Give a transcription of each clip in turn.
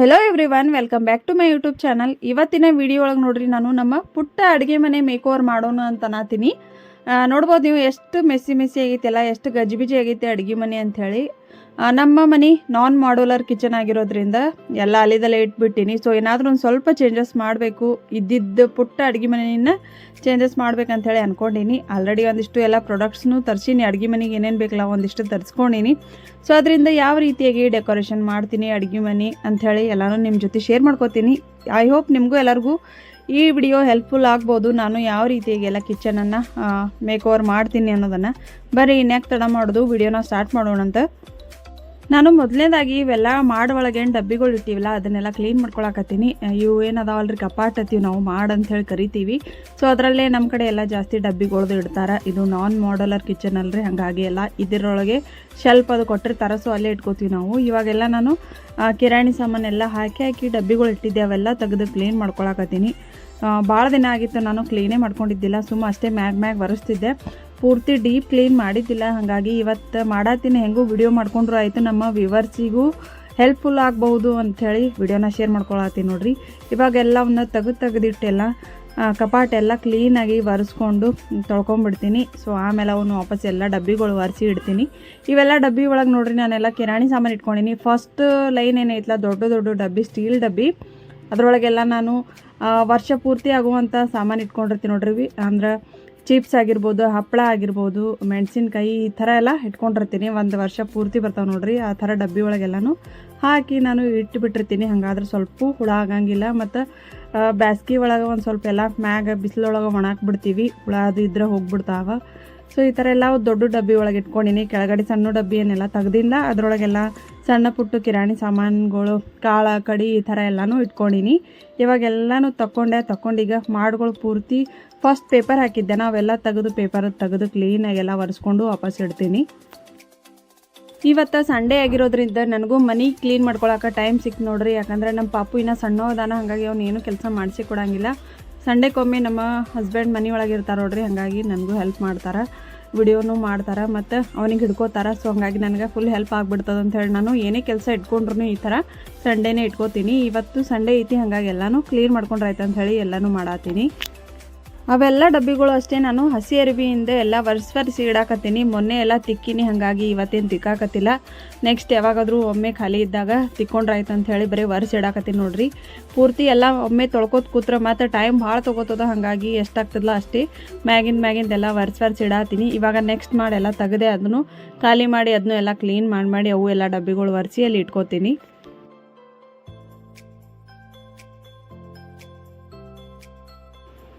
Hello everyone welcome back to my YouTube channel ಇವತ್ತಿನ video ಒಳಗೆ ನೋಡ್ರಿ ನಾನು ನಮ್ಮ ಪುಟ್ಟ ಅಡುಗೆ ಮನೆ ಮೇಕ್ ಓವರ್ ಮಾಡೋಣ ಅಂತ ಅನ್ನತೀನಿ. ನೋಡ್ಬೋದು ನೀವು ಎಷ್ಟು ಮೆಸ್ಸಿ ಮೆಸ್ಸಿ ಆಗೈತೆಲ್ಲ ಎಷ್ಟು ಗಜ್ಜಿಬಿಜಿ ಆಗೈತೆ ಅಡುಗೆ ಮನೆ ಅಂಥೇಳಿ ನಮ್ಮ ಮನೆ ನಾನ್ ಮಾಡ್ಯುಲರ್ ಕಿಚನ್ ಆಗಿರೋದ್ರಿಂದ ಎಲ್ಲ ಅಲ್ಲಿದಲ್ಲೇ ಇಟ್ಬಿಟ್ಟಿನಿ. ಸೊ ಏನಾದರೂ ಒಂದು ಸ್ವಲ್ಪ ಚೇಂಜಸ್ ಮಾಡಬೇಕು. ಇದ್ದಿದ್ದ ಪುಟ್ಟ ಅಡುಗೆ ಮನೆಯನ್ನ ಚೇಂಜಸ್ ಮಾಡ್ಬೇಕಂತೇಳಿ ಅಂದ್ಕೊಂಡಿನಿ ಆಲ್ರೆಡಿ ಒಂದಿಷ್ಟು ಎಲ್ಲ ಪ್ರಾಡಕ್ಟ್ಸ್ನು ತರಿಸೀನಿ. ಅಡುಗೆ ಮನೆಗೆ ಏನೇನು ಬೇಕಲ್ಲ ಒಂದಿಷ್ಟು ತರಿಸ್ಕೊಂಡಿನಿ. ಸೊ ಅದರಿಂದ ಯಾವ ರೀತಿಯಾಗಿ ಡೆಕೋರೇಷನ್ ಮಾಡ್ತೀನಿ, ಅಡುಗೆ ಮನೆ ಅಂಥೇಳಿ ಎಲ್ಲನೂ ನಿಮ್ಮ ಜೊತೆ ಶೇರ್ ಮಾಡ್ಕೋತೀನಿ. ಐ ಹೋಪ್ ನಿಮಗೂ ಎಲ್ಲರಿಗೂ ಈ ವಿಡಿಯೋ ಹೆಲ್ಪ್ಫುಲ್ ಆಗ್ಬೋದು. ನಾನು ಯಾವ ರೀತಿಯಾಗಿ ಎಲ್ಲ ಕಿಚನನ್ನು ಮೇಕ್ ಓವರ್ ಮಾಡ್ತೀನಿ ಅನ್ನೋದನ್ನು. ಬರೀ ಇನ್ಯಾಕೆ ತಡ ಮಾಡೋದು. ವಿಡಿಯೋನ ಸ್ಟಾರ್ಟ್ ಮಾಡೋಣಂತ. ನಾನು ಮೊದಲನೇದಾಗಿ ಇವೆಲ್ಲ ಮಾಡೋಳಗೇನು ಡಬ್ಬಿಗಳು ಇಟ್ಟಿವಲ್ಲ, ಅದನ್ನೆಲ್ಲ ಕ್ಲೀನ್ ಮಾಡ್ಕೊಳಕತ್ತೀನಿ. ಇವು ಏನದಾವಲ್ರಿ ಕಪಾಟತ್ತೀವಿ ನಾವು ಮಾಡ್ ಅಂತ ಹೇಳಿ ಕರಿತೀವಿ. ಸೊ ಅದರಲ್ಲೇ ನಮ್ಮ ಕಡೆ ಎಲ್ಲ ಜಾಸ್ತಿ ಡಬ್ಬಿಗಳ್ದು ಇಡ್ತಾರೆ. ಇದು ನಾನ್ ಮಾಡಲರ್ ಕಿಚನ್ ಅಲ್ರಿ, ಹಾಗಾಗಿ ಎಲ್ಲ ಇದರೊಳಗೆ ಶೆಲ್ಪ್ ಅದು ಕೊಟ್ಟಿರ್ತಾರೆ ಸೊ ಅಲ್ಲೇ ಇಟ್ಕೋತೀವಿ ನಾವು. ಇವಾಗೆಲ್ಲ ನಾನು ಕಿರಾಣಿ ಸಾಮಾನೆಲ್ಲ ಹಾಕಿ ಹಾಕಿ ಡಬ್ಬಿಗಳು ಇಟ್ಟಿದ್ದೆ, ಅವೆಲ್ಲ ತೆಗೆದು ಕ್ಲೀನ್ ಮಾಡ್ಕೊಳಕತ್ತೀನಿ. ಭಾಳ ದಿನ ಆಗಿತ್ತು ನಾನು ಕ್ಲೀನೇ ಮಾಡ್ಕೊಂಡಿದ್ದಿಲ್ಲ ಸುಮ್ಮ ಅಷ್ಟೇ ಮ್ಯಾಗ್ ಮ್ಯಾಗ್ ಒರೆಸ್ತಿದ್ದೆ. ಪೂರ್ತಿ ಡೀಪ್ ಕ್ಲೀನ್ ಮಾಡಿದ್ದಿಲ್ಲ. ಹಾಗಾಗಿ ಇವತ್ತು ಮಾಡತ್ತೀನಿ. ಹೆಂಗೂ ವಿಡಿಯೋ ಮಾಡ್ಕೊಂಡ್ರು ಆಯಿತು ನಮ್ಮ ವಿವರ್ಸಿಗೂ ಹೆಲ್ಪ್ಫುಲ್ ಆಗ್ಬೋದು ಅಂಥೇಳಿ ವಿಡಿಯೋನ ಶೇರ್ ಮಾಡ್ಕೊಳತ್ತೀನಿ ನೋಡ್ರಿ. ಇವಾಗೆಲ್ಲವನ್ನ ತೆಗೆದು ತೆಗೆದಿಟ್ಟೆಲ್ಲ ಕಪಾಟ್ ಎಲ್ಲ ಕ್ಲೀನಾಗಿ ಒರೆಸ್ಕೊಂಡು ತೊಳ್ಕೊಂಬಿಡ್ತೀನಿ. ಸೊ ಆಮೇಲೆ ಅವನು ವಾಪಸ್ ಎಲ್ಲ ಡಬ್ಬಿಗಳು ಒರೆಸಿ ಇಡ್ತೀನಿ. ಇವೆಲ್ಲ ಡಬ್ಬಿ ಒಳಗೆ ನೋಡ್ರಿ, ನಾನೆಲ್ಲ ಕಿರಾಣಿ ಸಾಮಾನು ಇಟ್ಕೊಂಡಿನಿ. ಫಸ್ಟ್ ಲೈನ್ ಏನೈತಲ್ಲ ದೊಡ್ಡ ದೊಡ್ಡ ಡಬ್ಬಿ ಸ್ಟೀಲ್ ಡಬ್ಬಿ. ಅದರೊಳಗೆಲ್ಲ ನಾನು ವರ್ಷ ಪೂರ್ತಿ ಆಗುವಂಥ ಸಾಮಾನು ಇಟ್ಕೊಂಡಿರ್ತೀನಿ ನೋಡ್ರಿ. ಅಂದ್ರೆ ಚಿಪ್ಸ್ ಆಗಿರ್ಬೋದು, ಹಪ್ಪಳ ಆಗಿರ್ಬೋದು, ಮೆಣಸಿನ್ಕಾಯಿ ಈ ಥರ ಎಲ್ಲ ಇಟ್ಕೊಂಡಿರ್ತೀನಿ. ಒಂದು ವರ್ಷ ಪೂರ್ತಿ ಬರ್ತಾವೆ ನೋಡ್ರಿ, ಆ ಥರ ಡಬ್ಬಿ ಒಳಗೆಲ್ಲನೂ ಹಾಕಿ ನಾನು ಇಟ್ಟುಬಿಟ್ಟಿರ್ತೀನಿ ಹಾಗಾದ್ರೆ ಸ್ವಲ್ಪ ಹುಳ ಆಗಂಗಿಲ್ಲ. ಮತ್ತು ಬ್ಯಾಸ್ಗೆ ಒಳಗೆ ಒಂದು ಸ್ವಲ್ಪ ಎಲ್ಲ ಮ್ಯಾಗ ಬಿಸಿಲೊಳಗೆ ಒಣಾಕ್ಬಿಡ್ತೀವಿ ಹುಳ ಅದು ಇದ್ರೆ ಹೋಗ್ಬಿಡ್ತಾವ. ಸೊ ಈ ಥರ ಎಲ್ಲ ದೊಡ್ಡ ಡಬ್ಬಿ ಒಳಗೆ ಇಟ್ಕೊಂಡಿನಿ. ಕೆಳಗಡೆ ಸಣ್ಣ ಡಬ್ಬಿ ಏನೆಲ್ಲ ತೆಗ್ದಿಂದ ಅದರೊಳಗೆಲ್ಲ ಸಣ್ಣ ಪುಟ್ಟ ಕಿರಾಣಿ ಸಾಮಾನುಗಳು, ಕಾಳ, ಕಡಿ ಈ ಥರ ಎಲ್ಲನೂ ಇಟ್ಕೊಂಡಿನಿ. ಇವಾಗೆಲ್ಲನೂ ತಕ್ಕೊಂಡೆ ತಗೊಂಡೀಗ ಮಾಡ್ಗಳು ಪೂರ್ತಿ ಫಸ್ಟ್ ಪೇಪರ್ ಹಾಕಿದ್ದೆ. ನಾವೆಲ್ಲ ತೆಗೆದು ಪೇಪರ್ ತೆಗೆದು ಕ್ಲೀನಾಗೆಲ್ಲ ಒರೆಸ್ಕೊಂಡು ವಾಪಸ್ ಇಡ್ತೀನಿ. ಇವತ್ತು ಸಂಡೇ ಆಗಿರೋದ್ರಿಂದ ನನಗೂ ಮನೆ ಕ್ಲೀನ್ ಮಾಡ್ಕೊಳಕ್ಕೆ ಟೈಮ್ ಸಿಕ್ತು ನೋಡ್ರಿ. ಯಾಕಂದ್ರೆ ನಮ್ಮ ಪಾಪು ಇನ್ನೂ ಸಣ್ಣ ಅದಾನ ಹಾಗಾಗಿ ಅವ್ನು ಏನು ಕೆಲಸ ಮಾಡಿಸಿ ಕೊಡಂಗಿಲ್ಲ. ಸಂಡೇಕೊಮ್ಮೆ ನಮ್ಮ ಹಸ್ಬೆಂಡ್ ಮನೆ ಒಳಗೆ ಇರ್ತಾರೆ ನೋಡ್ರಿ, ಹಾಗಾಗಿ ನನಗೂ ಹೆಲ್ಪ್ ಮಾಡ್ತಾರೆ, ವಿಡಿಯೋನು ಮಾಡ್ತಾರೆ, ಮತ್ತು ಅವನಿಗೆ ಹಿಡ್ಕೋತಾರೆ ಸೊ ಹಂಗಾಗಿ ನನಗೆ ಫುಲ್ ಹೆಲ್ಪ್ ಆಗ್ಬಿಡ್ತದೆ ಅಂತ ಹೇಳಿ ನಾನು ಏನೇ ಕೆಲಸ ಇಟ್ಕೊಂಡ್ರು ಈ ಥರ ಸಂಡೇನೇ ಇಟ್ಕೋತೀನಿ. ಇವತ್ತು ಸಂಡೇ ಐತಿ, ಹಾಗಾಗಿ ಎಲ್ಲನೂ ಕ್ಲೀನ್ ಮಾಡ್ಕೊಂಡ್ರಾಯ್ತು ಅಂತ ಹೇಳಿ ಎಲ್ಲನೂ ಮಾಡತ್ತೀನಿ ಅವೆಲ್ಲ ಡಬ್ಬಿಗಳು ಅಷ್ಟೇ. ನಾನು ಹಸಿ ಅರಿವಿಯಿಂದ ಎಲ್ಲ ವರ್ಸ್ ವರ್ಸಿ ಇಡಾಕತ್ತೀನಿ. ಮೊನ್ನೆ ಎಲ್ಲ ತಿಕ್ಕಿನಿ, ಹಾಗಾಗಿ ಇವತ್ತೇನು ತಿಕ್ಕಾಕತ್ತಿಲ್ಲ. ನೆಕ್ಸ್ಟ್ ಯಾವಾಗಾದರೂ ಒಮ್ಮೆ ಖಾಲಿ ಇದ್ದಾಗ ತಿಕ್ಕೊಂಡ್ರಾಯ್ತು ಅಂತ ಹೇಳಿ ಬರೀ ವರ್ಸ್ ಇಡಾಕತ್ತೀನಿ ನೋಡ್ರಿ. ಪೂರ್ತಿ ಎಲ್ಲ ಒಮ್ಮೆ ತೊಳ್ಕೊತ ಕೂತ್ರೆ ಮತ್ತು ಟೈಮ್ ಭಾಳ ತೊಗೋತದ. ಹಾಗಾಗಿ ಎಷ್ಟಾಗ್ತದಲ್ಲ ಅಷ್ಟೇ. ಮ್ಯಾಗಿನ ಮ್ಯಾಗಿಂದೆಲ್ಲ ವರ್ಸ್ ವರ್ಸ್ ಇಡಾತೀನಿ. ಇವಾಗ ನೆಕ್ಸ್ಟ್ ಮಾಡಿ ಎಲ್ಲ ತೆಗೆದೆ ಅದನ್ನು ಖಾಲಿ ಮಾಡಿ ಅದನ್ನು ಎಲ್ಲ ಕ್ಲೀನ್ ಮಾಡಿ ಮಾಡಿ ಅವು ಎಲ್ಲ ಡಬ್ಬಿಗಳು ಒರೆಸಿ ಅಲ್ಲಿ ಇಟ್ಕೋತೀನಿ.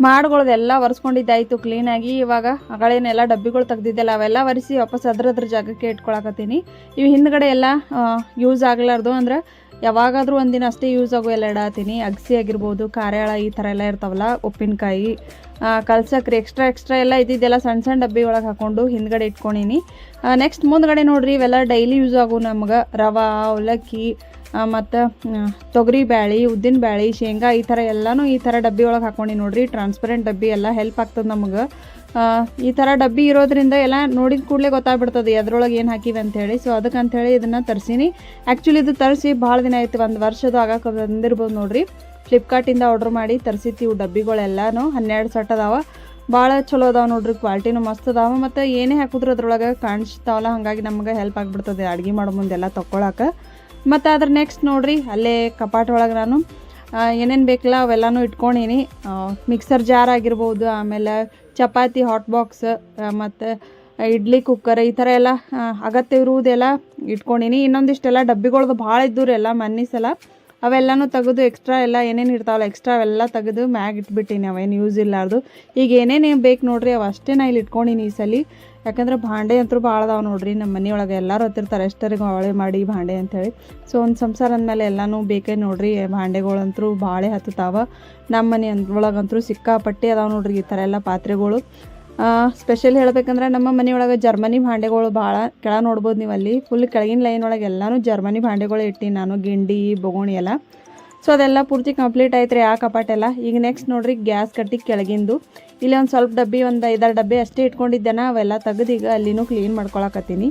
ಮಾಡ್ಗಳದೆಲ್ಲ ಒರೆಸ್ಕೊಂಡಿದ್ದಾಯ್ತು ಕ್ಲೀನಾಗಿ ಇವಾಗ ಅಗಳೇನೆಲ್ಲ ಡಬ್ಬಿಗಳು ತೆಗ್ದಿದ್ದೆಲ್ಲ ಅವೆಲ್ಲ ಒರೆಸಿ ವಾಪಸ್ ಅದ್ರ ಅದ್ರ ಜಾಗಕ್ಕೆ ಇಟ್ಕೊಳಕತ್ತೀನಿ. ಇವು ಹಿಂದ್ಗಡೆ ಎಲ್ಲ ಯೂಸ್ ಆಗಲಾರ್ದು ಅಂದ್ರೆ ಯಾವಾಗಾದರೂ ಒಂದಿನ ಅಷ್ಟೇ ಯೂಸ್ ಆಗೋ ಎಲ್ಲ ಇಡಾತೀನಿ. ಅಗಸಿ ಆಗಿರ್ಬೋದು, ಕಾರ್ಯಾಳ ಈ ಥರ ಎಲ್ಲ ಇರ್ತಾವಲ್ಲ, ಉಪ್ಪಿನಕಾಯಿ ಕಲ್ಸಕ್ರಿ ಎಕ್ಸ್ಟ್ರಾ ಎಕ್ಸ್ಟ್ರಾ ಎಲ್ಲ ಇದ್ದಿದ್ದೆಲ್ಲ ಸಣ್ಣ ಸಣ್ಣ ಡಬ್ಬಿ ಒಳಗೆ ಹಾಕೊಂಡು ಹಿಂದ್ಗಡೆ ಇಟ್ಕೊಂಡಿನಿ ನೆಕ್ಸ್ಟ್ ಮುಂದ್ಗಡೆ ನೋಡ್ರಿ ಇವೆಲ್ಲ ಡೈಲಿ ಯೂಸ್ ಆಗು ನಮ್ಗೆ ರವೆ, ಅವಲಕ್ಕಿ ಮತ್ತು ತೊಗರಿ ಬ್ಯಾಳಿ, ಉದ್ದಿನ ಬ್ಯಾಳಿ, ಶೇಂಗಾ, ಈ ಥರ ಎಲ್ಲನೂ ಈ ಥರ ಡಬ್ಬಿ ಒಳಗೆ ಹಾಕ್ಕೊಂಡು ನೋಡಿರಿ ಟ್ರಾನ್ಸ್ಪರೆಂಟ್ ಡಬ್ಬಿ ಎಲ್ಲ ಹೆಲ್ಪ್ ಆಗ್ತದೆ ನಮಗೆ. ಈ ಥರ ಡಬ್ಬಿ ಇರೋದ್ರಿಂದ ಎಲ್ಲ ನೋಡಿದ ಕೂಡಲೇ ಗೊತ್ತಾಗ್ಬಿಡ್ತದೆ ಅದರೊಳಗೆ ಏನು ಹಾಕಿವಿ ಅಂಥೇಳಿ ಸೊ ಅದಕ್ಕೆ ಅಂಥೇಳಿ ಇದನ್ನು ತರಿಸೀನಿ. ಆ್ಯಕ್ಚುಲಿ ಇದು ತರಿಸಿ ಭಾಳ ದಿನ ಆಯ್ತು, ಒಂದು ವರ್ಷದ ಆಗಕ್ಕೆ ಬಂದಿರ್ಬೋದು ನೋಡಿರಿ. ಫ್ಲಿಪ್ಕಾರ್ಟಿಂದ ಆರ್ಡ್ರ್ ಮಾಡಿ ತರಿಸಿತ್ತೀವಿ ಡಬ್ಬಿಗಳೆಲ್ಲನೂ, ಹನ್ನೆರಡು ಸೆಟ್ ಅದಾವ. ಭಾಳ ಚಲೋ ಅದಾವ ನೋಡ್ರಿ ಕ್ವಾಲಿಟಿನೂ ಮಸ್ತ್ ಅದಾವ. ಮತ್ತು ಏನೇ ಹಾಕಿದ್ರು ಅದ್ರೊಳಗೆ ಕಾಣಿಸ್ತಾವಲ್ಲ, ಹಾಗಾಗಿ ನಮಗೆ ಹೆಲ್ಪ್ ಆಗಿಬಿಡ್ತದೆ ಅಡುಗೆ ಮಾಡೋ ಮುಂದೆಲ್ಲ ತೊಗೊಳಕ್ಕೆ ಮತ್ತು ಅದ್ರ ನೆಕ್ಸ್ಟ್ ನೋಡ್ರಿ, ಅಲ್ಲೇ ಕಪಾಟ ಒಳಗೆ ನಾನು ಏನೇನು ಬೇಕಲ್ಲ ಅವೆಲ್ಲನೂ ಇಟ್ಕೊಂಡೀನಿ. ಮಿಕ್ಸರ್ ಜಾರ್ ಆಗಿರ್ಬೋದು, ಆಮೇಲೆ ಚಪಾತಿ ಹಾಟ್ ಬಾಕ್ಸ್ ಮತ್ತು ಇಡ್ಲಿ ಕುಕ್ಕರ್ ಈ ಥರ ಎಲ್ಲ ಅಗತ್ಯ ಇರುವುದೆಲ್ಲ ಇಟ್ಕೊಂಡೀನಿ. ಇನ್ನೊಂದಿಷ್ಟೆಲ್ಲ ಡಬ್ಬಿಗಳ್ದು ಭಾಳ ಇದ್ದವ್ರು ಎಲ್ಲ ಮನ್ನಿ ಸಲ ಅವೆಲ್ಲನೂ ತೆಗೆದು ಎಕ್ಸ್ಟ್ರಾ ಎಲ್ಲ ಏನೇನು ಇರ್ತಾವಲ್ಲ ಎಕ್ಸ್ಟ್ರಾ ಅವೆಲ್ಲ ತೆಗೆದು ಮ್ಯಾಗ್ ಇಟ್ಬಿಟ್ಟಿನಿ ಅವೇನು ಯೂಸ್ ಇಲ್ಲಾರ್ದು. ಈಗ ಏನೇನು ಬೇಕು ನೋಡ್ರಿ, ಅವು ಅಷ್ಟೇ ನಾ ಇಲ್ಲಿ ಇಟ್ಕೊಂಡಿನಿ ಈ ಸಲ. ಯಾಕಂದ್ರೆ ಭಾಂಡೆ ಅಂತೂ ಭಾಳ ಅದಾವೆ ನೋಡ್ರಿ ನಮ್ಮ ಮನೆಯೊಳಗೆ, ಎಲ್ಲರೂ ಹೊತ್ತಿರ್ತಾರೆ ಎಷ್ಟರಿಗೆ ಅವಳೆ ಮಾಡಿ ಭಾಂಡೆ ಅಂತೇಳಿ. ಸೊ ಒಂದು ಸಂಸಾರ ಅಂದಮೇಲೆ ಎಲ್ಲನೂ ಬೇಕೇ ನೋಡ್ರಿ ಭಾಂಡೆಗಳಂತೂ ಭಾಳ ಹತ್ತತಾವ. ನಮ್ಮ ಮನೆ ಒಳಗಂತೂ ಸಿಕ್ಕಾಪಟ್ಟೆ ಅದಾವೆ ನೋಡ್ರಿ ಈ ಥರ ಎಲ್ಲ ಪಾತ್ರೆಗಳು. ಸ್ಪೆಷಲ್ ಹೇಳ್ಬೇಕಂದ್ರೆ ನಮ್ಮ ಮನೆಯೊಳಗೆ ಜರ್ಮನಿ ಭಾಂಡೆಗಳು ಭಾಳ ಕೆಳ ನೋಡ್ಬೋದು ನೀವು ಅಲ್ಲಿ. ಫುಲ್ ಕೆಳಗಿನ ಲೈನ್ ಒಳಗೆ ಎಲ್ಲನೂ ಜರ್ಮನಿ ಭಾಂಡೆಗಳು ಇಟ್ಟಿನಿ ನಾನು, ಗಿಂಡಿ, ಬೊಗೋಣಿ ಎಲ್ಲ. ಸೊ ಅದೆಲ್ಲ ಪೂರ್ತಿ ಕಂಪ್ಲೀಟ್ ಆಯ್ತು ರೀ ಆ ಕಪಾಟೆಲ್ಲ. ಈಗ ನೆಕ್ಸ್ಟ್ ನೋಡ್ರಿ ಗ್ಯಾಸ್ ಕಟ್ಟಿ ಕೆಳಗಿಂದು. ಇಲ್ಲಿ ಒಂದು ಸ್ವಲ್ಪ ಡಬ್ಬಿ, ಒಂದು ಐದಾರು ಡಬ್ಬಿ ಅಷ್ಟೇ ಇಟ್ಕೊಂಡಿದ್ದೆನ. ಅವೆಲ್ಲ ತೆಗೆದು ಈಗ ಅಲ್ಲಿನೂ ಕ್ಲೀನ್ ಮಾಡ್ಕೊಳಕತ್ತೀನಿ.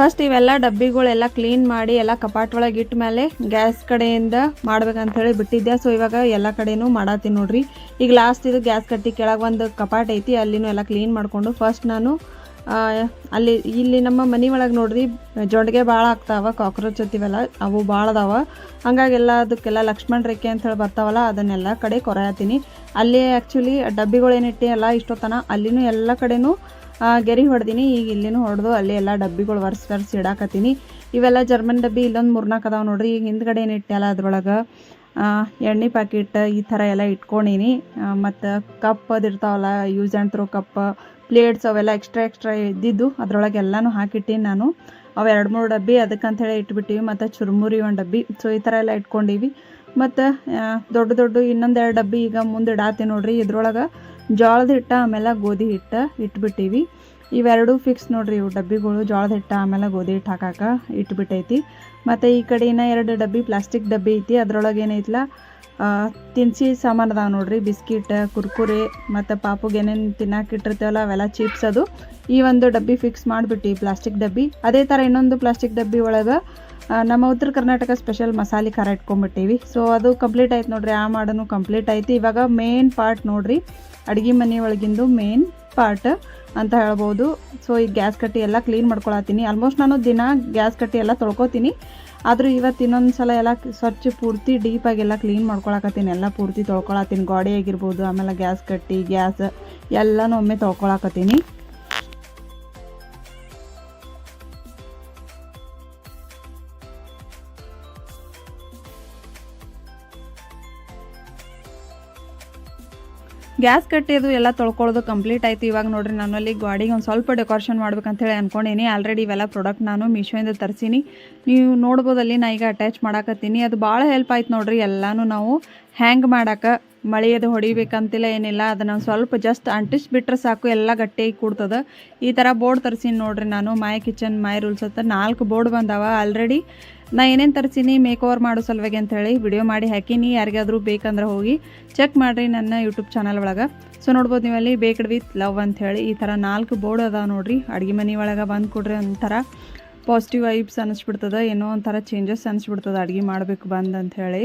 ಫಸ್ಟ್ ಇವೆಲ್ಲ ಡಬ್ಬಿಗಳೆಲ್ಲ ಕ್ಲೀನ್ ಮಾಡಿ ಎಲ್ಲ ಕಪಾಟ್ ಒಳಗೆ ಇಟ್ಟ ಮೇಲೆ ಗ್ಯಾಸ್ ಕಡೆಯಿಂದ ಮಾಡ್ಬೇಕಂತ ಹೇಳಿ ಬಿಟ್ಟಿದ್ದೆ. ಸೊ ಇವಾಗ ಎಲ್ಲ ಕಡೆನೂ ಮಾಡತ್ತೀನಿ ನೋಡ್ರಿ. ಈಗ ಲಾಸ್ಟ್ ಇದು ಗ್ಯಾಸ್ ಕಟ್ಟಿ ಕೆಳಗೆ ಒಂದು ಕಪಾಟ್ ಐತಿ, ಅಲ್ಲಿನೂ ಎಲ್ಲ ಕ್ಲೀನ್ ಮಾಡಿಕೊಂಡು ಫಸ್ಟ್ ನಾನು ಅಲ್ಲಿ, ಇಲ್ಲಿ ನಮ್ಮ ಮನೆ ಒಳಗೆ ನೋಡ್ರಿ, ಜೊಂಡಿಗೆ ಭಾಳ ಆಗ್ತಾವ ಕಾಕ್ರೋಚ್ ಅಂತೀವಲ್ಲ ಅವು ಭಾಳ ಅದಾವ. ಹಂಗಾಗಿ ಎಲ್ಲ ಅದಕ್ಕೆಲ್ಲ ಲಕ್ಷ್ಮಣ ರೇಖೆ ಅಂತ ಹೇಳಿ ಬರ್ತಾವಲ್ಲ, ಅದನ್ನೆಲ್ಲ ಕಡೆ ಕೊರೆಯತ್ತೀನಿ ಅಲ್ಲಿ ಆ್ಯಕ್ಚುಲಿ ಡಬ್ಬಿಗಳು ಏನಿಟ್ಟಿ ಎಲ್ಲ ಇಷ್ಟೊತ್ತನ, ಅಲ್ಲಿನೂ ಎಲ್ಲ ಕಡೆನೂ ಗೆರಿ ಹೊಡೆದೀನಿ, ಈಗ ಇಲ್ಲಿನೂ ಹೊಡೆದು ಅಲ್ಲಿ ಎಲ್ಲ ಡಬ್ಬಿಗಳು ವರ್ಸ್ ವರ್ಸ್ ಇಡಾಕತ್ತೀನಿ. ಇವೆಲ್ಲ ಜರ್ಮನ್ ಡಬ್ಬಿ ಇಲ್ಲೊಂದು ಮೂರ್ನಾಲ್ಕು ಅದಾವೆ ನೋಡ್ರಿ, ಈಗ ಹಿಂದ್ಗಡೆ ಏನು ಇಟ್ಟೆಲ್ಲ ಅದ್ರೊಳಗೆ? ಎಣ್ಣೆ ಪ್ಯಾಕೆಟ್ ಈ ಥರ ಎಲ್ಲ ಇಟ್ಕೊಂಡೀನಿ. ಮತ್ತು cup ಅದಿರ್ತಾವಲ್ಲ use and throw cup plates ಅವೆಲ್ಲ ಎಕ್ಸ್ಟ್ರಾ ಎಕ್ಸ್ಟ್ರಾ ಇದ್ದಿದ್ದು ಅದರೊಳಗೆ ಎಲ್ಲನೂ ಹಾಕಿಟ್ಟೀನಿ ನಾನು. ಅವು ಎರಡು ಮೂರು ಡಬ್ಬಿ ಅದಕ್ಕಂಥೇಳಿ ಇಟ್ಬಿಟ್ಟಿವಿ, ಮತ್ತು ಚುರುಮುರಿ ಒಂದು ಡಬ್ಬಿ. ಸೊ ಈ ಥರ ಎಲ್ಲ ಇಟ್ಕೊಂಡೀವಿ. ಮತ್ತು ದೊಡ್ಡ ದೊಡ್ಡ ಇನ್ನೊಂದು ಎರಡು ಡಬ್ಬಿ ಈಗ ಮುಂದೆ ಇಡಾತಿ ನೋಡ್ರಿ ಇದ್ರೊಳಗೆ. ಜೋಳದ ಹಿಟ್ಟ, ಆಮೇಲೆ ಗೋಧಿ ಹಿಟ್ಟು ಇಟ್ಬಿಟ್ಟಿವಿ. ಇವೆರಡು ಫಿಕ್ಸ್ ನೋಡ್ರಿ ಇವು ಡಬ್ಬಿಗಳು. ಜೋಳದ ಹಿಟ್ಟ, ಆಮೇಲೆ ಗೋಧಿ ಹಿಟ್ಟು ಹಾಕಾಕ ಇಟ್ಬಿಟ್ಟೈತಿ. ಮತ್ತು ಈ ಕಡೆ ಇನ್ನ ಎರಡು ಡಬ್ಬಿ ಪ್ಲಾಸ್ಟಿಕ್ ಡಬ್ಬಿ ಐತಿ. ಅದರೊಳಗೆ ಏನೈತಿಲ್ಲ ತಿನ್ಸಿ ಸಾಮಾನು ಅದಾವೆ ನೋಡ್ರಿ. ಬಿಸ್ಕಿಟ್, ಕುರ್ಕುರೆ, ಮತ್ತು ಪಾಪುಗೆ ಏನೇನು ತಿನ್ನಕ್ಕೆ ಇಟ್ಟಿರ್ತೀವಲ್ಲ, ಅವೆಲ್ಲ ಚಿಪ್ಸ್ ಅದು. ಈ ಒಂದು ಡಬ್ಬಿ ಫಿಕ್ಸ್ ಮಾಡಿಬಿಟ್ಟು ಪ್ಲಾಸ್ಟಿಕ್ ಡಬ್ಬಿ. ಅದೇ ಥರ ಇನ್ನೊಂದು ಪ್ಲಾಸ್ಟಿಕ್ ಡಬ್ಬಿ ಒಳಗೆ ನಮ್ಮ ಉತ್ತರ ಕರ್ನಾಟಕ ಸ್ಪೆಷಲ್ ಮಸಾಲೆ ಖಾರ ಇಟ್ಕೊಂಬಿಟ್ಟೀವಿ ಸೊ ಅದು ಕಂಪ್ಲೀಟ್ ಆಯ್ತು ನೋಡ್ರಿ. ಆ ಮಾಡೋನು ಕಂಪ್ಲೀಟ್ ಆಯ್ತು. ಇವಾಗ ಮೇನ್ ಪಾರ್ಟ್ ನೋಡ್ರಿ. ಅಡುಗೆ ಮನೆ ಒಳಗಿಂದು ಮೇನ್ ಪಾರ್ಟ್ ಅಂತ ಹೇಳ್ಬೋದು. ಸೊ ಈ ಗ್ಯಾಸ್ ಕಟ್ಟಿ ಎಲ್ಲ ಕ್ಲೀನ್ ಮಾಡ್ಕೊಳತ್ತೀನಿ. ಆಲ್ಮೋಸ್ಟ್ ನಾನು ದಿನ ಗ್ಯಾಸ್ ಕಟ್ಟಿ ಎಲ್ಲ ತೊಳ್ಕೊತೀನಿ. ಆದರೂ ಇವತ್ತು ಇನ್ನೊಂದು ಸಲ ಎಲ್ಲ ಸ್ವಚ್ಛ ಪೂರ್ತಿ ಡೀಪಾಗೆಲ್ಲ ಕ್ಲೀನ್ ಮಾಡ್ಕೊಳಕತ್ತೀನಿ. ಎಲ್ಲ ಪೂರ್ತಿ ತೊಳ್ಕೊಳತ್ತೀನಿ. ಗೋಡೆ ಆಗಿರ್ಬೋದು ಆಮೇಲೆ ಗ್ಯಾಸ್ ಕಟ್ಟಿ ಗ್ಯಾಸ್ ಎಲ್ಲನೂ ಒಮ್ಮೆ ತೊಳ್ಕೊಳಕತ್ತೀನಿ. ಗ್ಯಾಸ್ ಕಟ್ಟಿದ್ದು ಎಲ್ಲ ತೊಳ್ಕೊಳ್ಳೋದು ಕಂಪ್ಲೀಟ್ ಆಯಿತು. ಇವಾಗ ನೋಡ್ರಿ ನಾನು ಅಲ್ಲಿ ಗಾಡಿಗೆ ಒಂದು ಸ್ವಲ್ಪ ಡೆಕೋರೇಷನ್ ಮಾಡ್ಬೇಕಂತೇಳಿ ಅನ್ಕೊಂಡೀನಿ. ಆಲ್ರೆಡಿ ಇವೆಲ್ಲ ಪ್ರಾಡಕ್ಟ್ ನಾನು ಮೀಶೋಯಿಂದ ತರಿಸೀನಿ. ನೀವು ನೋಡ್ಬೋದು ಅಲ್ಲಿ ನಾ ಈಗ ಅಟ್ಯಾಚ್ ಮಾಡಾಕತ್ತೀನಿ. ಅದು ಭಾಳ ಹೆಲ್ಪ್ ಆಯ್ತು ನೋಡ್ರಿ. ಎಲ್ಲನೂ ನಾವು ಹ್ಯಾಂಗ್ ಮಾಡಕ್ಕೆ ಮಳೆಯದು ಹೊಡಿಬೇಕಂತಿಲ್ಲ, ಏನಿಲ್ಲ. ಅದನ್ನು ಸ್ವಲ್ಪ ಜಸ್ಟ್ ಅಂಟಿಸ್ಬಿಟ್ರೆ ಸಾಕು. ಎಲ್ಲ ಗಟ್ಟಿಯಾಗಿ ಕೂಡ್ತದೆ. ಈ ಥರ ಬೋರ್ಡ್ ತರಿಸೀನಿ ನೋಡ್ರಿ ನಾನು. ಮೈ ಕಿಚನ್ ಮೈ ರೂಲ್ಸ್ ಅಂತ ನಾಲ್ಕು ಬೋರ್ಡ್ ಬಂದಾವ ಆಲ್ರೆಡಿ ನಾ ಏನೇನು ತರಿಸೀನಿ ಮೇಕ್ ಓವರ್ ಮಾಡೋ ಸಲುವಾಗಿ ಅಂತೇಳಿ ವಿಡಿಯೋ ಮಾಡಿ ಹಾಕೀನಿ. ಯಾರಿಗಾದರೂ ಬೇಕಂದ್ರೆ ಹೋಗಿ ಚೆಕ್ ಮಾಡಿರಿ ನನ್ನ ಯೂಟ್ಯೂಬ್ ಚಾನಲ್ ಒಳಗೆ. ಸೊ ನೋಡ್ಬೋದು ನೀವು ಅಲ್ಲಿ ಬೇಕ್ಡ್ ವಿತ್ ಲವ್ ಅಂತ ಹೇಳಿ ಈ ಥರ ನಾಲ್ಕು ಬೋರ್ಡ್ ಅದಾವ ನೋಡ್ರಿ. ಅಡುಗೆ ಮನೆ ಒಳಗೆ ಬಂದು ಕೊಡ್ರಿ ಒಂಥರ ಪಾಸಿಟಿವ್ ವೈಬ್ಸ್ ಅನ್ನಿಸ್ಬಿಡ್ತದೆ ಏನೋ ಒಂಥರ ಚೇಂಜಸ್ ಅನಿಸ್ಬಿಡ್ತದೆ ಅಡುಗೆ ಮಾಡಬೇಕು ಬಂದು ಹೇಳಿ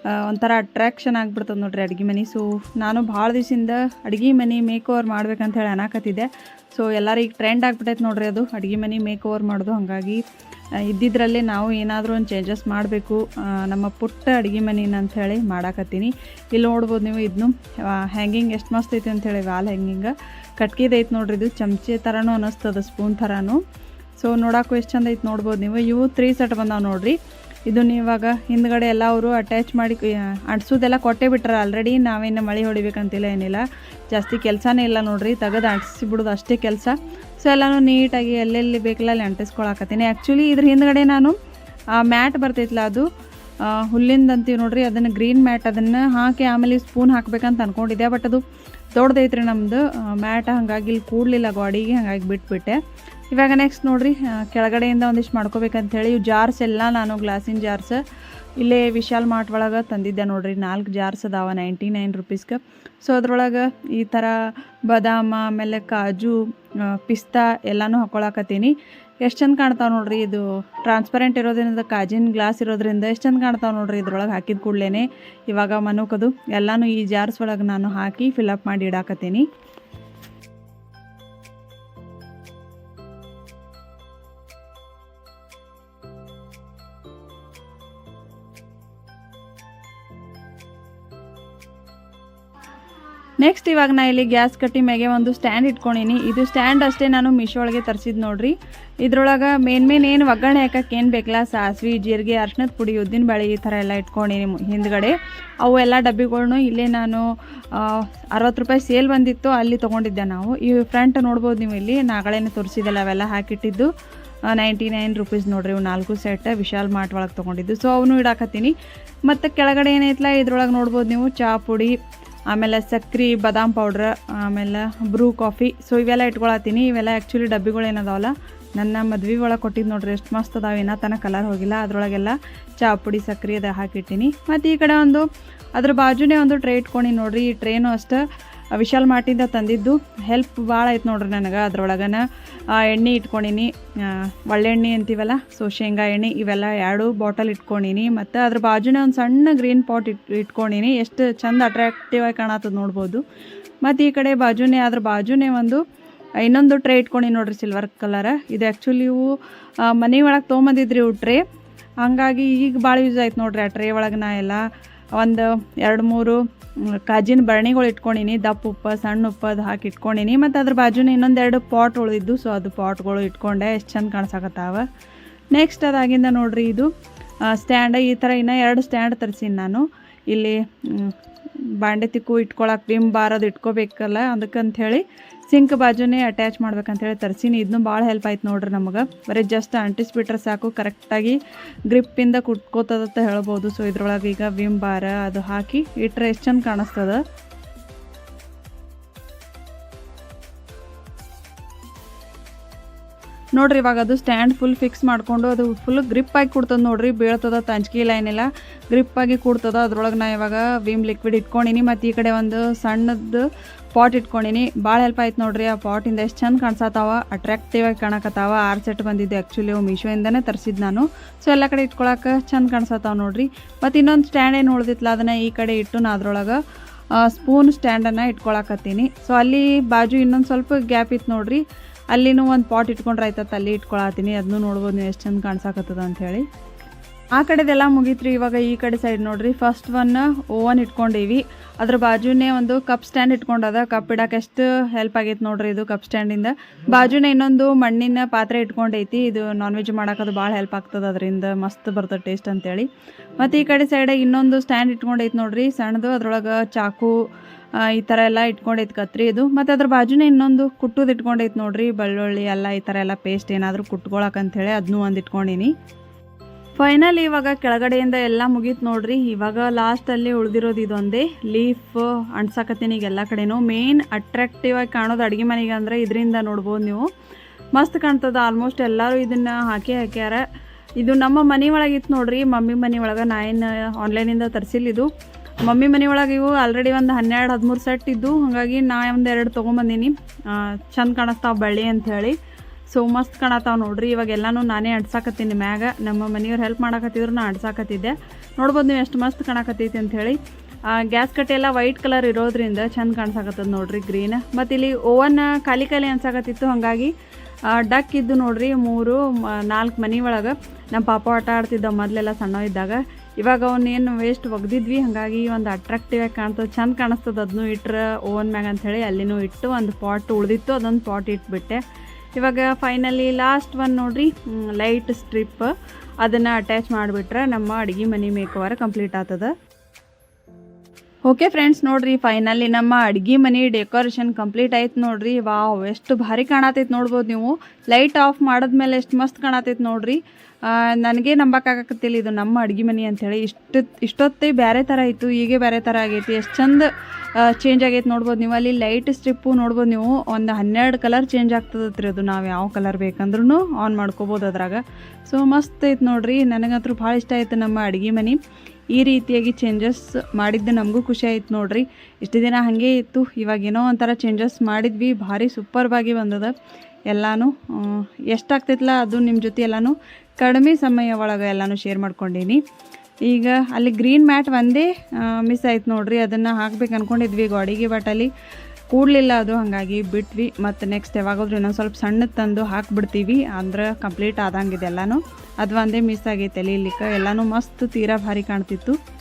ಆ, ಒಂಥರ ಅಟ್ರಾಕ್ಷನ್ ಆಗಿಬಿಡ್ತದೆ ನೋಡ್ರಿ ಅಡುಗೆ ಮನೆ. ಸೊ ನಾನು ಭಾಳ ದಿವಸದಿಂದ ಅಡುಗೆ ಮನೆ ಮೇಕ್ ಓವರ್ ಮಾಡ್ಬೇಕಂತ ಹೇಳಿ ಅನ್ನಕತ್ತಿದ್ದೆ ಸೊ ಎಲ್ಲರೂ ಈಗ ಟ್ರೆಂಡ್ ಆಗಿಬಿಟ್ಟೈತೆ ನೋಡ್ರಿ ಅದು. ಅಡುಗೆ ಮನೆ ಮೇಕ್ ಓವರ್ ಮಾಡೋದು. ಹಾಗಾಗಿ ಇದ್ದಿದ್ರಲ್ಲೇ ನಾವು ಏನಾದರೂ ಒಂದು ಚೇಂಜಸ್ ಮಾಡಬೇಕು. ನಮ್ಮ ಪುಟ್ಟ ಅಡುಗೆ ಮನೇನ ಅಂಥೇಳಿ ಮಾಡಾಕತ್ತೀನಿ. ಇಲ್ಲಿ ನೋಡ್ಬೋದು ನೀವು ಇದನ್ನು ಹ್ಯಾಂಗಿಂಗ್ ಎಷ್ಟು ಮಸ್ತ್ ಐತಿ ಅಂಥೇಳಿ ವಾಲ್ ಹ್ಯಾಂಗಿಂಗ್ ಕಟ್ಕಿದೈತೆ ನೋಡ್ರಿ ಇದು, ಚಮಚೆ ಥರನೂ ಅನ್ನಿಸ್ತದ ಸ್ಪೂನ್ ಥರನೂ ಸೊ ನೋಡಕ್ಕೂ ಎಷ್ಟು ಚಂದ ಐತೆ ನೋಡ್ಬೋದು ನೀವು. ಇವು ತ್ರೀ ಸೆಟ್ ಬಂದಾವೆ ನೋಡ್ರಿ. ಇದನ್ನ ಇವಾಗ ಹಿಂದ್ಗಡೆ ಎಲ್ಲ ಅವರು ಅಟ್ಯಾಚ್ ಮಾಡಿ ಅಂಟಿಸೋದೆಲ್ಲ ಕೊಟ್ಟೇ ಬಿಟ್ರ ಆಲ್ರೆಡಿ ನಾವೇನು ಮಳೆ ಹೊಡಿಬೇಕಂತಿಲ್ಲ, ಏನಿಲ್ಲ. ಜಾಸ್ತಿ ಕೆಲಸನೇ ಇಲ್ಲ ನೋಡ್ರಿ, ತೆಗೆದು ಅಂಟಿಸಿಬಿಡೋದು ಅಷ್ಟೇ ಕೆಲಸ. ಸೊ ಎಲ್ಲನೂ ನೀಟಾಗಿ ಎಲ್ಲೆಲ್ಲಿ ಬೇಕಲ್ಲ ಅಲ್ಲಿ ಅಂಟಿಸ್ಕೊಳಕತ್ತೀನಿ. ಆ್ಯಕ್ಚುಲಿ ಇದ್ರ ಹಿಂದ್ಗಡೆ ನಾನು ಮ್ಯಾಟ್ ಬರ್ತೈತಲ್ಲ ಅದು. ಹುಲ್ಲಿಂದ ಅಂತೀವಿ ನೋಡ್ರಿ, ಅದನ್ನು ಗ್ರೀನ್ ಮ್ಯಾಟ್ ಅದನ್ನು ಹಾಕಿ ಆಮೇಲೆ ಸ್ಪೂನ್ ಹಾಕ್ಬೇಕಂತ ಅಂದ್ಕೊಂಡಿದ್ದೆ ಬಟ್ ಅದು ದೊಡ್ಡದೈತ್ರಿ ನಮ್ಮದು ಮ್ಯಾಟ್ ಹಾಗಾಗಿ ಇಲ್ಲಿ ಕೂಡಲಿಲ್ಲ, ಗಾಡಿಗೆ ಹಾಗಾಗಿ ಬಿಟ್ಬಿಟ್ಟೆ. ಇವಾಗ ನೆಕ್ಸ್ಟ್ ನೋಡ್ರಿ ಕೆಳಗಡೆಯಿಂದ ಒಂದಿಷ್ಟು ಮಾಡ್ಕೋಬೇಕಂತೇಳಿ, ಇವು ಜಾರ್ಸ್ ಎಲ್ಲ ನಾನು ಗ್ಲಾಸಿನ ಜಾರ್ಸ್ ಇಲ್ಲೇ ವಿಶಾಲ್ ಮಾರ್ಟ್ ಒಳಗೆ ತಂದಿದ್ದೆ ನೋಡ್ರಿ, ನಾಲ್ಕು ಜಾರ್ಸ್ ಅದಾವ ನೈಂಟಿ ನೈನ್ ರುಪೀಸ್ಗೆ ಸೊ ಅದ್ರೊಳಗೆ ಈ ಥರ ಬದಾಮ, ಆಮೇಲೆ ಕಾಜು ಪಿಸ್ತಾ ಎಲ್ಲನೂ ಹಾಕೊಳಕತ್ತೀನಿ. ಎಷ್ಟು ಚಂದ ಕಾಣ್ತಾವೆ ನೋಡ್ರಿ, ಇದು ಟ್ರಾನ್ಸ್ಪರೆಂಟ್ ಇರೋದ್ರಿಂದ, ಕಾಜಿನ ಗ್ಲಾಸ್ ಇರೋದ್ರಿಂದ ಎಷ್ಟು ಚಂದ ಕಾಣ್ತಾವೆ ನೋಡ್ರಿ ಇದ್ರೊಳಗೆ ಹಾಕಿದ ಕೂಡಲೇ ಇವಾಗ ಮನುಕದು ಎಲ್ಲನೂ ಈ ಜಾರ್ಸ್ ಒಳಗೆ ನಾನು ಹಾಕಿ ಫಿಲಪ್ ಮಾಡಿ ಇಡಾಕತ್ತೀನಿ. ನೆಕ್ಸ್ಟ್ ಇವಾಗ ನಾ ಇಲ್ಲಿ ಗ್ಯಾಸ್ ಕಟ್ಟಿ ಮ್ಯಾಗೆ ಒಂದು ಸ್ಟ್ಯಾಂಡ್ ಇಟ್ಕೊಂಡಿನಿ. ಇದು ಸ್ಟ್ಯಾಂಡ್ ಅಷ್ಟೇ ನಾನು ಮಿಶೋ ಒಳಗೆ ತರಿಸಿದ್ ನೋಡ್ರಿ. ಇದ್ರೊಳಗೆ ಮೇನ್ ಮೇನ್ ಏನು ಒಗ್ಗರಣೆ ಹಾಕಕ್ಕೆ ಏನು ಬೇಕಲ್ಲ ಸಾಸ್ವಿ, ಜೀರಿಗೆ, ಅರ್ಶಿನದ ಪುಡಿ, ಉದ್ದಿನ ಬೇಳೆ ಈ ಥರ ಎಲ್ಲ ಇಟ್ಕೊಂಡಿನಿ ಹಿಂದ್ಗಡೆ. ಅವು ಎಲ್ಲ ಡಬ್ಬಿಗಳ್ನು ಇಲ್ಲೇ ನಾನು ಅರವತ್ತು ರೂಪಾಯಿ ಸೇಲ್ ಬಂದಿತ್ತು, ಅಲ್ಲಿ ತೊಗೊಂಡಿದ್ದೆ ನಾವು. ಈ ಫ್ರಂಟ್ ನೋಡ್ಬೋದು ನೀವು ಇಲ್ಲಿ. ನಾಗಳೇನು ತೋರಿಸಿದ್ದಲ್ಲ ಅವೆಲ್ಲ ಹಾಕಿಟ್ಟಿದ್ದು. ನೈಂಟಿ ನೈನ್ ರುಪೀಸ್ ನೋಡ್ರಿ, ಇವು ನಾಲ್ಕು ಸೆಟ್ ವಿಶಾಲ್ ಮಾರ್ಟ್ ಒಳಗೆ ತೊಗೊಂಡಿದ್ದು. ಸೊ ಅವನು ಇಡಾಕತ್ತೀನಿ. ಮತ್ತು ಕೆಳಗಡೆ ಏನೈತಲ್ಲ ಇದ್ರೊಳಗೆ ನೋಡ್ಬೋದು ನೀವು ಚಹಾ ಪುಡಿ ಆಮೇಲೆ ಸಕ್ರೆ, ಬಾದಾಮ್ ಪೌಡ್ರ್ ಆಮೇಲೆ ಬ್ರೂ ಕಾಫಿ ಸೊ ಇವೆಲ್ಲ ಇಟ್ಕೊಳತ್ತೀನಿ. ಇವೆಲ್ಲ ಆ್ಯಕ್ಚುಲಿ ಡಬ್ಬಿಗಳು ಏನದಾವಲ್ಲ ನನ್ನ ಮದ್ವೆ ಒಳಗೆ ಕೊಟ್ಟಿದ್ದು ನೋಡ್ರಿ, ಎಷ್ಟು ಮಸ್ತ್ ಅದಾವೆ. ಏನೋ ತನಕ ಕಲರ್ ಹೋಗಿಲ್ಲ. ಅದರೊಳಗೆಲ್ಲ ಚಹಾ ಪುಡಿ, ಸಕ್ರೆ ಅದು ಹಾಕಿಟ್ಟಿನಿ. ಮತ್ತು ಈ ಕಡೆ ಒಂದು, ಅದ್ರ ಬಾಜುನೇ ಒಂದು ಟ್ರೇ ಇಟ್ಕೊಂಡು ನೋಡ್ರಿ. ಈ ಟ್ರೇನು ಅಷ್ಟೇ ವಿಶಾಲ್ ಮಾರ್ಟಿಂದ ತಂದಿದ್ದು. ಹೆಲ್ಪ್ ಭಾಳ ಆಯ್ತು ನೋಡ್ರಿ ನನಗೆ ಅದ್ರೊಳಗನ. ಎಣ್ಣೆ ಇಟ್ಕೊಂಡಿನಿ. ಒಳ್ಳೆ ಒಳ್ಳೆಣ್ಣೆ ಅಂತೀವಲ್ಲ, ಸೊ ಶೇಂಗಾ ಎಣ್ಣೆ ಇವೆಲ್ಲ ಎರಡು ಬಾಟಲ್ ಇಟ್ಕೊಂಡಿನಿ. ಮತ್ತು ಅದ್ರ ಬಾಜುನೇ ಒಂದು ಸಣ್ಣ ಗ್ರೀನ್ ಪಾಟ್ ಇಟ್, ಇಟ್ಕೊಂಡಿನಿ. ಎಷ್ಟು ಚಂದ ಅಟ್ರಾಕ್ಟಿವ್ ಆಗಿ ಕಾಣತ್ತದ ನೋಡ್ಬೋದು. ಮತ್ತು ಈ ಕಡೆ ಬಾಜುನೇ, ಅದ್ರ ಬಾಜುನೇ ಒಂದು, ಇನ್ನೊಂದು ಟ್ರೇ ಇಟ್ಕೊಂಡಿನಿ ನೋಡ್ರಿ ಸಿಲ್ವರ್ ಕಲರ್ ಇದು ಆ್ಯಕ್ಚುಲಿ ಇವು ಮನೆ ಒಳಗೆ ತೊಗೊಂಬಂದಿದ್ರಿ ಇವು ಟ್ರೇ ಹಂಗಾಗಿ ಈಗ ಭಾಳ ಯೂಸ್ ಆಯ್ತು ನೋಡ್ರಿ ಆ ಟ್ರೇ ಒಳಗೆ ನಾ ಎಲ್ಲ. ಒಂದು ಎರಡು ಮೂರು ಕಾಜಿನ ಬರ್ಣಿಗಳು ಇಟ್ಕೊಂಡಿನಿ. ದಪ್ಪ ಉಪ್ಪು, ಸಣ್ಣ ಉಪ್ಪು ಅದು ಹಾಕಿ ಇಟ್ಕೊಂಡಿನಿ. ಮತ್ತು ಅದ್ರ ಇನ್ನೊಂದು ಇನ್ನೊಂದೆರಡು ಪಾಟ್ ಉಳಿದಿದ್ದು. ಸೊ ಅದು ಪಾಟ್ಗಳು ಇಟ್ಕೊಂಡೆ. ಎಷ್ಟು ಚಂದ ಕಾಣಿಸಕತ್ತಾವ. ನೆಕ್ಸ್ಟ್ ಅದಾಗಿಂದ ನೋಡ್ರಿ ಇದು ಸ್ಟ್ಯಾಂಡ್ ಈ ಥರ ಇನ್ನೂ ಎರಡು ಸ್ಟ್ಯಾಂಡ್ ತರಿಸೀನಿ ನಾನು. ಇಲ್ಲಿ ಬಾಂಡೆ ತಿಕ್ಕು ಇಟ್ಕೊಳಕ್ಕೆ ವಿಮ್ ಬಾರದು ಇಟ್ಕೋಬೇಕಲ್ಲ ಅದಕ್ಕಂತ ಹೇಳಿ ಸಿಂಕ್ ಬಾಜುನೇ ಅಟ್ಯಾಚ್ ಮಾಡ್ಬೇಕಂತ ಹೇಳಿ ತರ್ಸೀನಿ. ಇದನ್ನು ಭಾಳ ಹೆಲ್ಪ್ ಆಯ್ತು ನೋಡ್ರಿ ನಮಗೆ. ಬರೀ ಜಸ್ಟ್ ಅಂಟಿಸ್ಬಿಟ್ರೆ ಸಾಕು ಕರೆಕ್ಟಾಗಿ ಗ್ರಿಪ್ಪಿಂದ ಕುಟ್ಕೋತದಂತ ಹೇಳ್ಬೋದು. ಸೊ ಇದ್ರೊಳಗೆ ಈಗ ವಿಮ್ ಬಾರ ಅದು ಹಾಕಿ ಇಟ್ಟರೆ ಎಷ್ಟು ಚಂದ ಕಾಣಿಸ್ತದೆ. ನೋಡ್ರಿ, ಇವಾಗ ಅದು ಸ್ಟ್ಯಾಂಡ್ ಫುಲ್ ಫಿಕ್ಸ್ ಮಾಡಿಕೊಂಡು ಅದು ಫುಲ್ ಗ್ರಿಪ್ ಆಗಿ ಕೊಡ್ತದೆ ನೋಡ್ರಿ. ಬೀಳ್ತದ ತಂಚಿಕಿಲ್ಲ ಏನಿಲ್ಲ ಗ್ರಿಪ್ ಆಗಿ ಕೊಡ್ತದ. ಅದ್ರೊಳಗೆ ನಾ ಇವಾಗ ವಿಮ್ ಲಿಕ್ವಿಡ್ ಇಟ್ಕೊಂಡಿನಿ. ಮತ್ತು ಈ ಕಡೆ ಒಂದು ಸಣ್ಣದು ಪಾಟ್ ಇಟ್ಕೊಂಡಿನಿ. ಭಾಳ ಹೆಲ್ಪ್ ಆಯ್ತು ನೋಡ್ರಿ, ಆ ಪಾಟಿಂದ ಎಷ್ಟು ಚಂದ ಕಾಣಿಸತ್ತಾವ. ಅಟ್ರಾಕ್ಟಿವ್ ಆಗಿ ಕಾಣಕತ್ತಾವ. ಆರ್ ಸೆಟ್ ಬಂದಿದ್ದು ಆ್ಯಕ್ಚುಲಿ ಅವು ಮೀಶೋಯಿಂದನೇ ತರಿಸಿದ್ದು ನಾನು. ಸೊ ಎಲ್ಲ ಕಡೆ ಇಟ್ಕೊಳಕ್ಕೆ ಚಂದ ಕಾಣಿಸತ್ತಾವ ನೋಡ್ರಿ. ಮತ್ತು ಇನ್ನೊಂದು ಸ್ಟ್ಯಾಂಡ್ ಏನು ಉಳ್ದಿತ್ತಲ್ಲ ಅದನ್ನು ಈ ಕಡೆ ಇಟ್ಟು ನಾ ಅದ್ರೊಳಗೆ ಸ್ಪೂನ್ ಸ್ಟ್ಯಾಂಡನ್ನು ಇಟ್ಕೊಳಕತ್ತೀನಿ. ಸೊ ಅಲ್ಲಿ ಬಾಜು ಇನ್ನೊಂದು ಸ್ವಲ್ಪ ಗ್ಯಾಪ್ ಇತ್ತು ನೋಡ್ರಿ. ಅಲ್ಲಿನೂ ಒಂದು ಪಾಟ್ ಇಟ್ಕೊಂಡ್ರೆ ಆಯ್ತತ್ತ ಅಲ್ಲಿ ಇಟ್ಕೊಳತ್ತೀನಿ ಅದನ್ನು ನೋಡ್ಬೋದು ನೀವು ಎಷ್ಟು ಚಂದ ಕಾಣಿಸಾಕತ್ತದ ಅಂಥೇಳಿ ಆ ಕಡೆದೆಲ್ಲ ಮುಗೀತ್ರಿ ಇವಾಗ ಈ ಕಡೆ ಸೈಡ್ ನೋಡ್ರಿ. ಫಸ್ಟ್ ಒನ್ ಓವನ್ ಇಟ್ಕೊಂಡೀವಿ. ಅದ್ರ ಬಾಜುನೇ ಒಂದು ಕಪ್ ಸ್ಟ್ಯಾಂಡ್ ಇಟ್ಕೊಂಡದ. ಕಪ್ ಇಡಕ್ಕೆ ಎಷ್ಟು ಹೆಲ್ಪ್ ಆಗೈತೆ ನೋಡ್ರಿ ಇದು ಕಪ್ ಸ್ಟ್ಯಾಂಡಿಂದ ಬಾಜುನೇ ಇನ್ನೊಂದು ಮಣ್ಣಿನ ಪಾತ್ರೆ ಇಟ್ಕೊಂಡೈತಿ. ಇದು ನಾನ್ ವೆಜ್ ಮಾಡೋಕ್ಕದು ಭಾಳ ಹೆಲ್ಪ್ ಆಗ್ತದೆ ಅದರಿಂದ. ಮಸ್ತ್ ಬರ್ತದೆ ಟೇಸ್ಟ್ ಅಂತೇಳಿ. ಮತ್ತು ಈ ಕಡೆ ಸೈಡ್ ಇನ್ನೊಂದು ಸ್ಟ್ಯಾಂಡ್ ಇಟ್ಕೊಂಡೈತಿ ನೋಡ್ರಿ. ಸಣ್ಣದು, ಅದ್ರೊಳಗೆ ಚಾಕು ಈ ಥರ ಎಲ್ಲ ಇಟ್ಕೊಂಡೈತಿ ಕತ್ರಿ ಇದು. ಮತ್ತು ಅದ್ರ ಬಾಜುನೇ ಇನ್ನೊಂದು ಕುಟ್ಟುದು ಇಟ್ಕೊಂಡೈತಿ ನೋಡ್ರಿ. ಬೆಳ್ಳುಳ್ಳಿ ಎಲ್ಲ ಈ ಥರ ಎಲ್ಲ ಪೇಸ್ಟ್ ಏನಾದರೂ ಹೇಳಿ ಅದನ್ನೂ ಒಂದು ಇಟ್ಕೊಂಡೀನಿ. ಫೈನಲ್ ಇವಾಗ ಕೆಳಗಡೆಯಿಂದ ಎಲ್ಲ ಮುಗೀತು ನೋಡ್ರಿ. ಇವಾಗ ಲಾಸ್ಟಲ್ಲಿ ಉಳಿದಿರೋದು ಇದೊಂದೇ ಲೀಫ್ ಅಣ್ಸಾಕತ್ತೀನಿ ಈಗ ಎಲ್ಲ ಕಡೆನೂ ಮೇನ್ ಅಟ್ರಾಕ್ಟಿವ್ ಆಗಿ ಕಾಣೋದು ಅಡುಗೆ ಮನೆಗೆ ಅಂದರೆ ಇದರಿಂದ ನೋಡ್ಬೋದು ನೀವು. ಮಸ್ತ್ ಕಾಣ್ತದ ಆಲ್ಮೋಸ್ಟ್ ಎಲ್ಲರೂ ಇದನ್ನು ಹಾಕಿ ಹಾಕ್ಯಾರ. ಇದು ನಮ್ಮ ಮನೆ ಒಳಗಿತ್ತು ನೋಡ್ರಿ, ಮಮ್ಮಿ ಮನೆ ಒಳಗೆ ನಾ ಏನು ಆನ್ಲೈನಿಂದ ತರಿಸಿಲ್ಲ ಇದು. ಮಮ್ಮಿ ಮನೆ ಒಳಗೆ ಇವು ಆಲ್ರೆಡಿ ಒಂದು ಹನ್ನೆರಡು ಹದಿಮೂರು ಸೆಟ್ ಇದ್ದು, ಹಾಗಾಗಿ ನಾ ಒಂದು ಎರಡು ತೊಗೊಂಬಂದೀನಿ. ಚಂದ ಕಾಣಿಸ್ತಾವ ಬಳ್ಳಿ ಅಂಥೇಳಿ ಸೊ ಮಸ್ತ್ ಕಾಣತ್ತಾವ ನೋಡ್ರಿ. ಇವಾಗ ಎಲ್ಲಾನು ನಾನೇ ಅಡ್ಸಾಕತ್ತೀನಿ ಮ್ಯಾಗ. ನಮ್ಮ ಮನೆಯವ್ರು ಹೆಲ್ಪ್ ಮಾಡಕತ್ತಿದ್ರು, ನಾ ಅಡ್ಸಾಕತ್ತಿದ್ದೆ. ನೋಡ್ಬೋದು ನೀವು ಎಷ್ಟು ಮಸ್ತ್ ಕಾಣಕತ್ತೈತಿ ಅಂಥೇಳಿ ಗ್ಯಾಸ್ ಕಟ್ಟೆ ಎಲ್ಲ ವೈಟ್ ಕಲರ್ ಇರೋದ್ರಿಂದ ಚೆಂದ ಕಾಣಿಸಾಕತ್ತದ ನೋಡ್ರಿ ಗ್ರೀನ್ ಮತ್ತು ಇಲ್ಲಿ ಓವನ್ ಖಾಲಿ ಖಾಲಿ ಅನ್ಸಾಕತ್ತಿತ್ತು, ಹಾಗಾಗಿ ಡಕ್ ಇದ್ದು ನೋಡ್ರಿ ಮೂರು ನಾಲ್ಕು ಮನೆ ಒಳಗೆ. ನಮ್ಮ ಪಾಪ ಆಟ ಆಡ್ತಿದ್ದ ಮೊದಲೆಲ್ಲ ಸಣ್ಣ ಇದ್ದಾಗ. ಇವಾಗ ಅವನ್ನೇನು ವೇಸ್ಟ್ ಒಗ್ದಿದ್ವಿ, ಹಾಗಾಗಿ ಒಂದು ಅಟ್ರಾಕ್ಟಿವ್ ಆಗಿ ಕಾಣ್ತದೆ ಚೆಂದ ಕಾಣಿಸ್ತದೆ ಅದನ್ನು ಇಟ್ರೆ ಓವನ್ ಮ್ಯಾಗ ಅಂಥೇಳಿ ಅಲ್ಲಿನೂ ಇಟ್ಟು ಒಂದು ಪಾಟ್ ಉಳಿದಿತ್ತು, ಅದೊಂದು ಪಾಟ್ ಇಟ್ಬಿಟ್ಟೆ. ಇವಾಗ ಫೈನಲಿ ಲಾಸ್ಟ್ ಒನ್ ನೋಡ್ರಿ ಲೈಟ್ ಸ್ಟ್ರಿಪ್ ಅದನ್ನು ಅಟ್ಯಾಚ್ ಮಾಡಿಬಿಟ್ರೆ ನಮ್ಮ ಅಡುಗೆ ಮನೆ ಮೇಕವರ ಕಂಪ್ಲೀಟ್ ಆಗ್ತದೆ. ಓಕೆ ಫ್ರೆಂಡ್ಸ್ ನೋಡ್ರಿ ಫೈನಲಿ ನಮ್ಮ ಅಡ್ಗೆ ಮನೆ ಡೆಕೋರೇಷನ್ ಕಂಪ್ಲೀಟ್ ಆಯ್ತು ನೋಡ್ರಿ. ವಾವ್ ಎಷ್ಟು ಭಾರಿ ಕಾಣತೈತೆ ನೋಡ್ಬೋದು ನೀವು. ಲೈಟ್ ಆಫ್ ಮಾಡಿದ್ಮೇಲೆ ಎಷ್ಟು ಮಸ್ತ್ ಕಾಣತೈತೆ ನೋಡ್ರಿ. ನನಗೆ ನಂಬಕ್ಕಾಗತ್ತಿಲ್ಲ ಇದು ನಮ್ಮ ಅಡ್ಗೆ ಮನೆ ಅಂಥೇಳಿ ಇಷ್ಟು, ಇಷ್ಟೊತ್ತೇ ಬೇರೆ ಥರ ಇತ್ತು, ಹೀಗೆ ಬೇರೆ ಥರ ಆಗೈತಿ. ಎಷ್ಟು ಚಂದ ಚೇಂಜ್ ಆಗೈತೆ ನೋಡ್ಬೋದು ನೀವು. ಅಲ್ಲಿ ಲೈಟ್ ಸ್ಟ್ರಿಪ್ಪು ನೋಡ್ಬೋದು ನೀವು. ಒಂದು ಹನ್ನೆರಡು ಕಲರ್ ಚೇಂಜ್ ಆಗ್ತದತ್ರಿ ಅದು. ನಾವು ಯಾವ ಕಲರ್ ಬೇಕಂದ್ರೂ ಆನ್ ಮಾಡ್ಕೋಬೋದು ಅದ್ರಾಗ. ಸೊ ಮಸ್ತ್ ಐತೆ ನೋಡ್ರಿ. ನನಗಂತೂ ಭಾಳ ಇಷ್ಟ ಆಯಿತು ನಮ್ಮ ಅಡ್ಗೆ ಮನೆ. ಈ ರೀತಿಯಾಗಿ ಚೇಂಜಸ್ ಮಾಡಿದ್ದು ನಮಗೂ ಖುಷಿ ಆಯ್ತು ನೋಡ್ರಿ. ಇಷ್ಟು ದಿನ ಹಾಗೆ ಇತ್ತು. ಇವಾಗ ಏನೋ ಒಂಥರ ಚೇಂಜಸ್ ಮಾಡಿದ್ವಿ. ಭಾರಿ ಸೂಪರ್ವಾಗಿ ಬಂದದ. ಎಲ್ಲನೂ ಎಷ್ಟಾಗ್ತೈತಲ್ಲ ಅದು ನಿಮ್ಮ ಜೊತೆ ಎಲ್ಲನೂ? ಕಡಿಮೆ ಸಮಯ ಒಳಗೆ ಎಲ್ಲನೂ ಶೇರ್ ಮಾಡ್ಕೊಂಡೀನಿ. ಈಗ ಅಲ್ಲಿ ಗ್ರೀನ್ ಮ್ಯಾಟ್ ಒಂದೇ ಮಿಸ್ ಆಯ್ತು ನೋಡ್ರಿ. ಅದನ್ನು ಹಾಕ್ಬೇಕು ಅಂದ್ಕೊಂಡಿದ್ವಿ ಗಾಡಿಗೆ ಬಟ್ ಅಲ್ಲಿ ಕೂಡಲಿಲ್ಲ ಅದು, ಹಾಗಾಗಿ ಬಿಟ್ವಿ. ಮತ್ತು ನೆಕ್ಸ್ಟ್ ಯಾವಾಗಾದ್ರೂ ಇನ್ನೊಂದು ಸ್ವಲ್ಪ ಸಣ್ಣದು ತಂದು ಹಾಕ್ಬಿಡ್ತೀವಿ. ಅಂದ್ರೆ ಕಂಪ್ಲೀಟ್ ಆದಂಗಿದೆ ಎಲ್ಲನೂ. ಅದು ಒಂದೇ ಮಿಸ್ ಆಗೈತೆ ಎಲಿಲಿಕ್ಕೆ ಎಲ್ಲನೂ ಮಸ್ತ್ ತೀರಾ ಭಾರಿ ಕಾಣ್ತಿತ್ತು.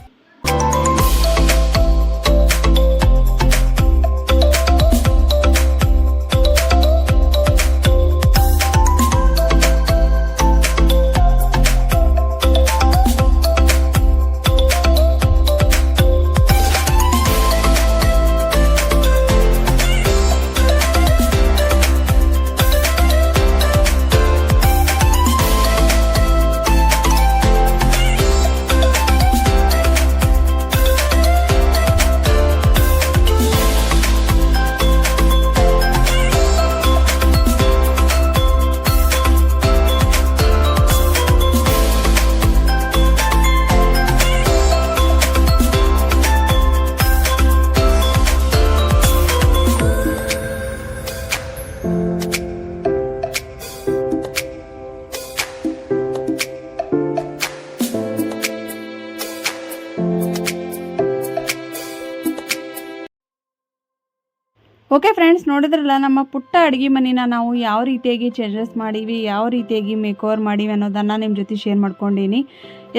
ಓಕೆ ಫ್ರೆಂಡ್ಸ್ ನೋಡಿದ್ರಲ್ಲ, ನಮ್ಮ ಪುಟ್ಟ ಅಡುಗೆ ಮನೆನ ನಾವು ಯಾವ ರೀತಿಯಾಗಿ ಚೇಂಜಸ್ ಮಾಡೀವಿ ಯಾವ ರೀತಿಯಾಗಿ ಮೇಕ್ ಓವರ್ ಮಾಡೀವಿ ಅನ್ನೋದನ್ನು ನಿಮ್ಮ ಜೊತೆ ಶೇರ್ ಮಾಡ್ಕೊಂಡೀನಿ.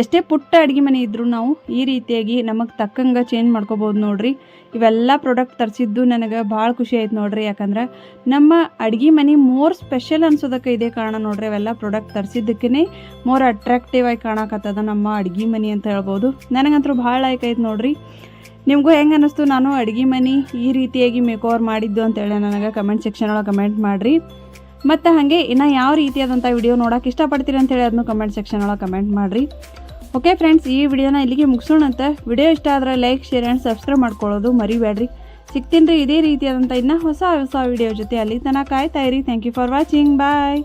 ಎಷ್ಟೇ ಪುಟ್ಟ ಅಡುಗೆ ಮನೆ ಇದ್ದರೂ ನಾವು ಈ ರೀತಿಯಾಗಿ ನಮಗೆ ತಕ್ಕಂಗೆ ಚೇಂಜ್ ಮಾಡ್ಕೋಬೋದು ನೋಡ್ರಿ. ಇವೆಲ್ಲ ಪ್ರಾಡಕ್ಟ್ ತರಿಸಿದ್ದು ನನಗೆ ಭಾಳ ಖುಷಿ ಆಯ್ತು ನೋಡ್ರಿ. ಯಾಕಂದ್ರೆ ನಮ್ಮ ಅಡುಗೆ ಮನೆ ಮೋರ್ ಸ್ಪೆಷಲ್ ಅನ್ಸೋದಕ್ಕೆ ಇದೇ ಕಾರಣ ನೋಡ್ರಿ, ಅವೆಲ್ಲ ಪ್ರಾಡಕ್ಟ್ ತರಿಸಿದ್ದಕ್ಕೇ ಮೋರ್ ಅಟ್ರಾಕ್ಟಿವ್ ಆಗಿ ಕಾಣಕತ್ತದ ನಮ್ಮ ಅಡುಗೆ ಮನೆ ಅಂತ ಹೇಳ್ಬೋದು. ನನಗಂತೂ ಭಾಳ ಲೈಕ್ ಆಯ್ತು ನೋಡ್ರಿ. ನಿಮಗೂ ಹೆಂಗೆ ಅನ್ನಿಸ್ತು ನಾನು ಅಡುಗೆ ಮನೆ ಈ ರೀತಿಯಾಗಿ ಮೇಕ್ ಓವರ್ ಮಾಡಿದ್ದು ಅಂತೇಳಿ ನನಗೆ ಕಮೆಂಟ್ ಸೆಕ್ಷನ್ ಒಳಗೆ ಕಮೆಂಟ್ ಮಾಡಿರಿ. ಮತ್ತು ಹಾಗೆ ಇನ್ನು ಯಾವ ರೀತಿಯಾದಂಥ ವಿಡಿಯೋ ನೋಡೋಕೆ ಇಷ್ಟಪಡ್ತೀರಿ ಅಂತೇಳಿ ಅದನ್ನು ಕಮೆಂಟ್ ಸೆಕ್ಷನ್ ಒಳಗೆ ಕಮೆಂಟ್ ಮಾಡಿರಿ. ಓಕೆ ಫ್ರೆಂಡ್ಸ್ ಈ ವಿಡಿಯೋನ ಇಲ್ಲಿಗೆ ಮುಗಿಸೋಣಂತೆ ವಿಡಿಯೋ ಇಷ್ಟ ಆದರೆ ಲೈಕ್ ಶೇರ್ ಆ್ಯಂಡ್ ಸಬ್ಸ್ಕ್ರೈಬ್ ಮಾಡ್ಕೊಳ್ಳೋದು ಮರಿಬೇಡ್ರಿ. ಸಿಗ್ತೀನಿ ರೀ ಇದೇ ರೀತಿಯಾದಂಥ ಇನ್ನೂ ಹೊಸ ಹೊಸ ವಿಡಿಯೋ ಜೊತೆ ಅಲ್ಲಿ ತನಕ ಕಾಯ್ತಾ thank you for watching bye